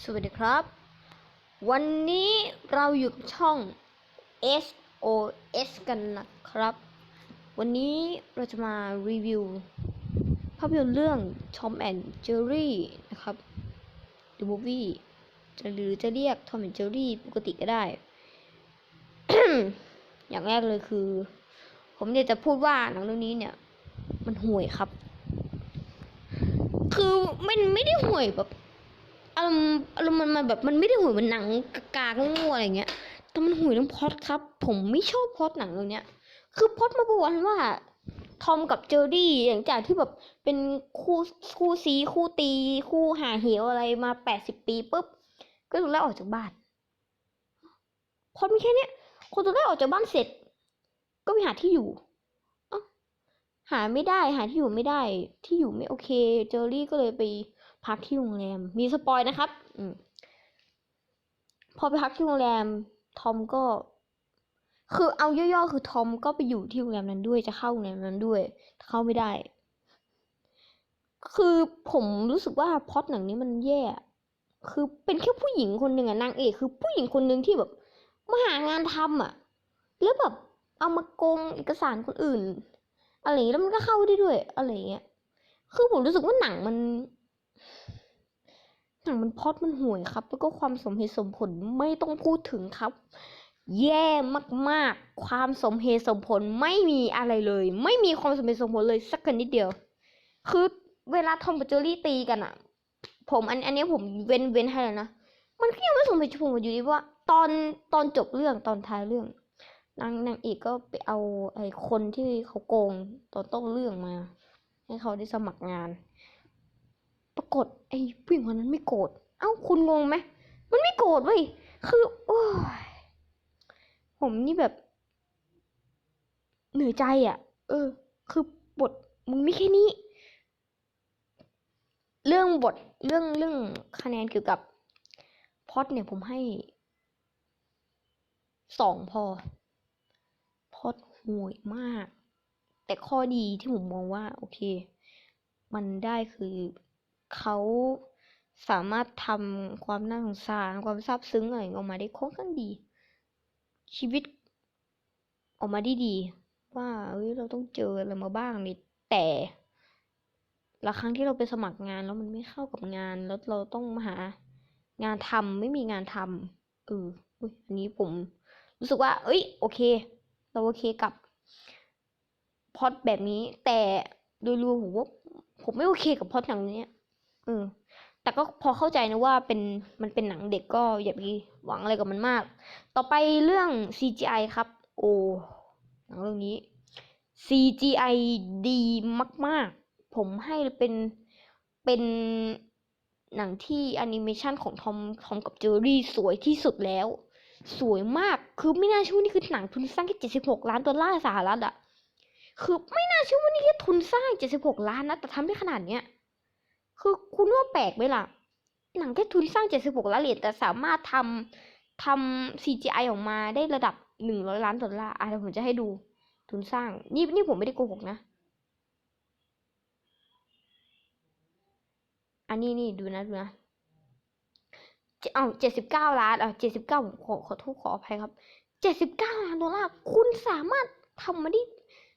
สวัสดีครับ วันนี้เราอยู่กับช่อง SOS กันนะครับ วันนี้เราจะมารีวิว ภาพยนตร์เรื่อง Tom and Jerry นะครับ The Movie จะหรือจะเรียก Tom and Jerry ปกติก็ได้ อย่างแรกเลยคือ ผมอยากจะพูดว่าหนังเรื่องนี้เนี่ย มันห่วยครับ คือมันไม่ได้ห่วยแบบ อารมณ์อารมณ์มันมันแบบมันไม่ได้ห่วยเหมือนหนังกากๆง่วอะไรเงี้ยแต่มันห่วยทั้งพอดครับ ผมไม่ชอบพอดหนังเรื่องเนี้ย คือพอดมาประวันว่าทอมกับเจอรี่หลังจากที่แบบเป็นคู่คู่ซีคู่ตี คู่หาเหวอะไรมาแปดสิบปีปุ๊บ ก็ถูกไล่ออกจากบ้านพอดมีแค่เนี้ย คนถูกไล่ออกจากบ้านเสร็จ ก็ไปหาที่อยู่หาไม่ได้หาที่อยู่ไม่ได้ ที่อยู่ไม่โอเค เจอรี่ก็เลยไป พักที่โรงแรม มีสปอยนะครับ อืมพอไปพักที่โรงแรม ทอมก็ คือเอาย่อๆคือทอมก็ไปอยู่ที่โรงแรมนั้นด้วยจะเข้าโรงแรมนั้นด้วย เข้าไม่ได้ คือผมรู้สึกว่าพอตหนังนี้มันแย่ คือเป็นแค่ผู้หญิงคนหนึ่งอะนางเอกคือผู้หญิงคนหนึ่งที่แบบมาหางานทำอะแล้วแบบเอามาโกงเอกสารคนอื่น อะไรแล้วมันก็เข้าได้ด้วย อะไรเงี้ย คือผมรู้สึกว่าหนังมัน หนังมันพอดมันห่วยครับ แล้วก็ความสมเหตุสมผลไม่ต้องพูดถึงครับ แย่มากๆ ความสมเหตุสมผลไม่มีอะไรเลย ไม่มีความสมเหตุสมผลเลยสักนนิดเดียว คือเวลาทอมกับเจอรี่ตีกันอะผมอันอันนี้ผมเว้นเว้นให้แล้วนะมันก็ยังไม่สมเหตุสมผลอยู่ดีว่า ตอนตอนจบเรื่องตอนท้ายเรื่องนางนางเอกก็ไปเอาไอ้คนที่เขาโกงตอนต้นเรื่องมา ให้เขาได้สมัครงาน ปรากฏไอ้ผู้หญิงคนนั้นไม่โกรธ เอ้าคุณงงไหม มันไม่โกรธเว้ย คือ โอ้ย ผมนี่แบบ เหนื่อยใจอะ่ะ เออ คือบทมึงไม่แค่นี้ เรื่องบทเรื่องเรื่องคะแนนเกี่ยวกับพอดเนี่ยผมให้สองพอ พอดห่วยมาก แต่ข้อดีที่ผมมองว่า โอเค มันได้คือ เขาสามารถทำความน่าสงสารความซาบซึ้งอะไรออกมาได้ค่อนข้างดี ชีวิตออกมาได้ดี ว่าเอ้ยเราต้องเจออะไรมาบ้างนี่แต่ละครั้งที่เราไปสมัครงานแล้วมันไม่เข้ากับงาน แล้วเราต้องมาหางานทำไม่มีงานทำเอออุ๊ยอันนี้ผมรู้สึกว่า เอ้ย โอเค เราโอเคกับพอดแบบนี้ แต่โดยรวมผมว่าผมไม่โอเคกับพล็อดหนังนี้ เออ แต่ก็พอเข้าใจนะว่าเป็นมันเป็นหนังเด็กก็อย่าไปหวังอะไรกับมันมาก ต่อไปเรื่อง CGI ครับ โอ้หนังเรื่องนี้ CGI ดีมาก ๆ ผมให้เป็นเป็นหนังที่แอนิเมชันของทอมทอมกับเจอรี่สวยที่สุดแล้ว สวยมากคือไม่น่าเชื่อว่านี่คือหนังทุนสร้างแค่เจ็ดสิบหกล้านดอลลาร์สหรัฐอะคือไม่น่าเชื่อว่านี่แค่ทุนสร้างเจ็ดสิบหกล้านนะแต่ทำได้ขนาดเนี้ย คือคุณว่าแปลกไหมล่ะ หนังแค่ทุนสร้างเจ็ดสิบหกล้านเหรียญแต่สามารถทำทำ CGI ออกมาได้ระดับหนึ่งร้อยล้านดอลลาร์อะเดี๋ยวผมจะให้ดู ทุนสร้าง นี่นี่ผมไม่ได้โกหกนะ อันนี้นี่ดูนะดูนะเจเอาเจ็ดสิบเก้าล้านอะเจ็ดสิบเก้าผมขอขอโทษขออภัยครับเจ็ดสิบเก้าล้านดอลลาร์คุณสามารถทำมาได้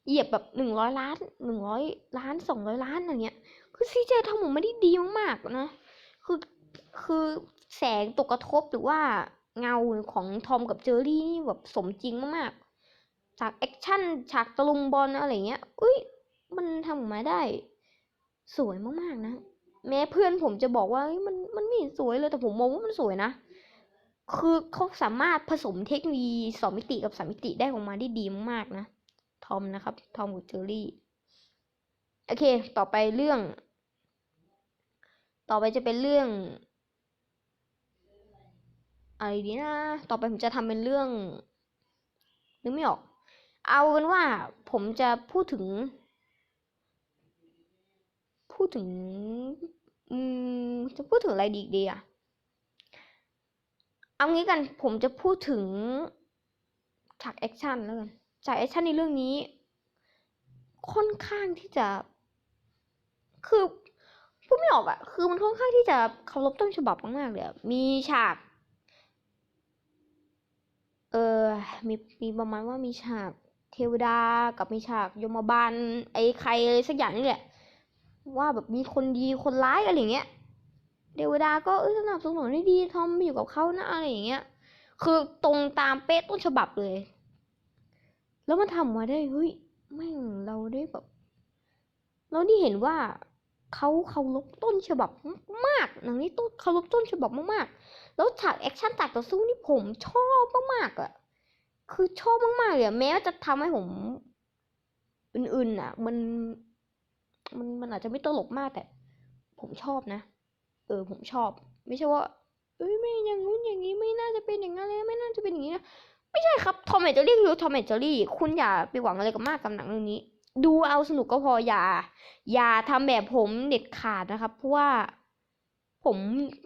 เหยียบแบบหนึ่งร้อยล้านหนึ่งร้อยล้านสองร้อยล้านอะไรเงี้ย คือซีเจทำออกมาได้ดีมากๆนะ คือคือแสงตกกระทบหรือว่าเงาของทอมกับเจอรี่นี่แบบสมจริงมากๆ ฉากแอคชั่น ฉากตะลุมบอลอะไรเงี้ยอุ้ย มันทำออกมาได้ สวยมากๆนะ แม้เพื่อนผมจะบอกว่ามันมันไม่เห็นสวยเลยแต่ผมมองว่ามันสวยนะ คือเขาสามารถผสมเทคโนโลยีสองมิติกับสามมิติได้ออกมาได้ดีมากๆนะ ทอมนะครับ ทอมกับเจอรี่ โอเค ต่อไปเรื่อง ต่อไปจะเป็นเรื่องอะไรดีนะ ต่อไปผมจะทำเป็นเรื่องนึกไม่ออก เอาเป็นว่าผมจะพูดถึง พูดถึง อืม จะพูดถึงอะไรดีอีกดีอะเอางี้กัน ผมจะพูดถึงฉากแอคชั่นแล้วกัน ฉากแอคชั่นในเรื่องนี้ ค่อนข้างที่จะ คือ พูดไม่ออกอะคือมันค่อนข้างที่จะเคารพต้นฉบับมากๆเลยมีฉาก เออมีมีประมาณว่ามีฉากเทวดากับมีฉากยมบาลไอ้ใครอะไรสักอย่างนี่แหละ ว่าแบบมีคนดีคนร้ายอะไรอย่างเงี้ยเทวดาก็เออสนับสนุนให้ดีทอมอยู่กับเขานะอะไรอย่างเงี้ย คือตรงตามเป๊ะต้นฉบับเลย แล้วมันทำมาได้เฮ้ยแม่งเราได้แบบเราได้เห็นว่า เขาเคารพต้นฉบับมากหนังนี้ต้นเคารพต้นฉบับมากๆ แล้วฉากแอคชั่นตัดต่อสู้นี่ผมชอบมากๆอะ คือชอบมากๆเลยแม้ว่าจะทำให้ผมอื่นๆอะ มันมันมันอาจจะไม่ตลกมากแต่ ผมชอบนะ เออผมชอบ ไม่ใช่ว่าเอ้ยไม่อย่างงู้นอย่างนี้ไม่น่าจะเป็นอย่างนั้นเลยไม่น่าจะเป็นอย่างนี้นะไม่ใช่ครับทอมแอนเจอรี่คือทอมแอนเจอรี่คุณอย่าไปหวังอะไรกับมากกับหนังเรื่องนี้ ดูเอาสนุกก็พออย่า อย่าทำแบบผมเด็ดขาดนะครับ เพราะว่าผม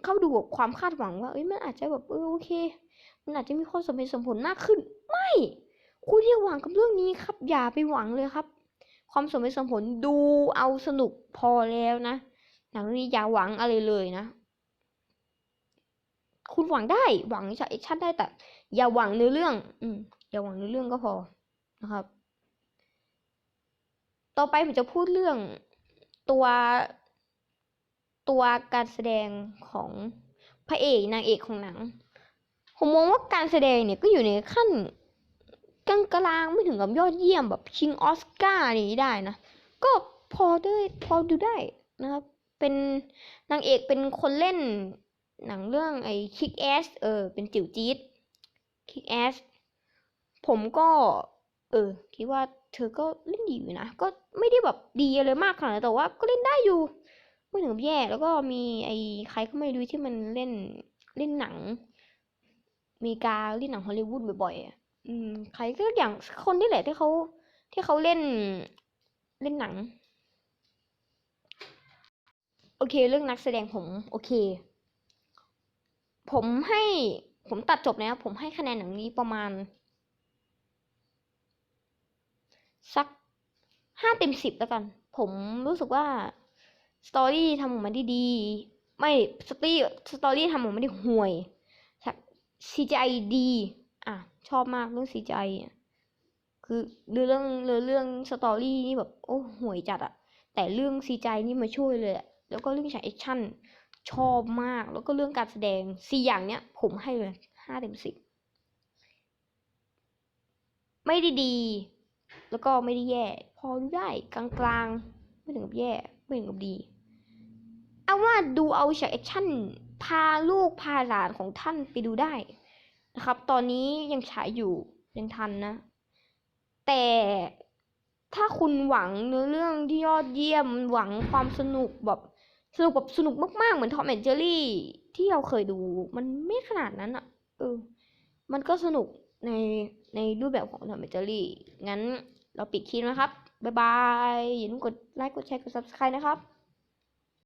เข้าดูกับความคาดหวังว่า เอ้ยมันอาจจะแบบเออโอเค มันอาจจะมีความสมเหตุสมผลมากขึ้น ไม่คุณอย่าหวังกับเรื่องนี้ครับ อย่าไปหวังเลยครับ ความสมเหตุสมผลดูเอาสนุกพอแล้วนะหนังเรื่องนี้อย่าหวังอะไรเลยนะ คุณหวังได้หวังจากแอคชั่นได้แต่ อย่าหวังเนื้อเรื่อง อืมอย่าหวังเนื้อเรื่องก็พอนะครับ ต่อไปผมจะพูดเรื่องตัวตัวการแสดงของพระเอกนางเอกของหนัง ผมมองว่าการแสดงเนี่ยก็อยู่ในขั้นกลางกลางๆไม่ถึงกับยอดเยี่ยมแบบชิงออสการ์นี้ได้นะ ก็พอได้พอดูได้นะครับ เป็นนางเอกเป็นคนเล่นหนังเรื่องไอ้ Kick Ass เออเป็นจิ๋วจี๊ด Kick Ass ผมก็ เออ คิดว่าเธอก็เล่นดีอยู่นะ ก็ไม่ได้แบบดีอะไรมากขนาดนั้นแต่ว่าก็เล่นได้อยู่ไม่ถึงกับแย่ แล้วก็มีไอ้ใครก็ไม่รู้ที่มันเล่นเล่นหนังเมริกาเล่นหนังฮอลลีวูดบ่อยๆอืม ใครก็อย่างคนนี่แหละที่เขาที่เขาเล่นเล่นหนัง โอเค เรื่องนักแสดงผม โอเค ผมให้ผมตัดจบนะผมให้คะแนนหนังนี้ประมาณ สักห้าเต็มสิบแล้วกัน ผมรู้สึกว่าสตอรี่ทำออกมาได้ดี ไม่สตอรี่สตอรี่ทำออกมาได้ห่วยซีจีไอดีอะ ชอบมากเรื่องซีจคือเรื่องเรื่องเรื่องสตอรี่นี่แบบโอ้ห่วยจัดอะแต่เรื่องซีจนี่มาช่วยเลยอะแล้วก็เรื่องฉากแอคชั่นชอบมากแล้วก็เรื่องการแสดงสี่อย่างเนี้ย ผมให้เลยห้าเต็มสิบไม่ได้ดี แล้วก็ไม่ได้แย่ พอดูได้กลางๆ ไม่ถึงกับแย่ไม่ถึงกับดี เอาว่าดูเอาฉากแอคชั่น พาลูกพาหลานของท่านไปดูได้นะครับ ตอนนี้ยังฉายอยู่ยังทันนะ แต่ถ้าคุณหวังเนื้อเรื่องที่ยอดเยี่ยมหวังความสนุกแบบสนุกแบบสนุกมากๆ เหมือนทอมแอนเจอรี่ที่เราเคยดู มันไม่ขนาดนั้นอะเออ มันก็สนุกในในรูปแบบของทอมแอนเจอรี่งั้น เราปิดคลิปนะครับ บ๊ายบายอย่าลืมกดไลค์ กดแชร์ กด subscribe นะครับ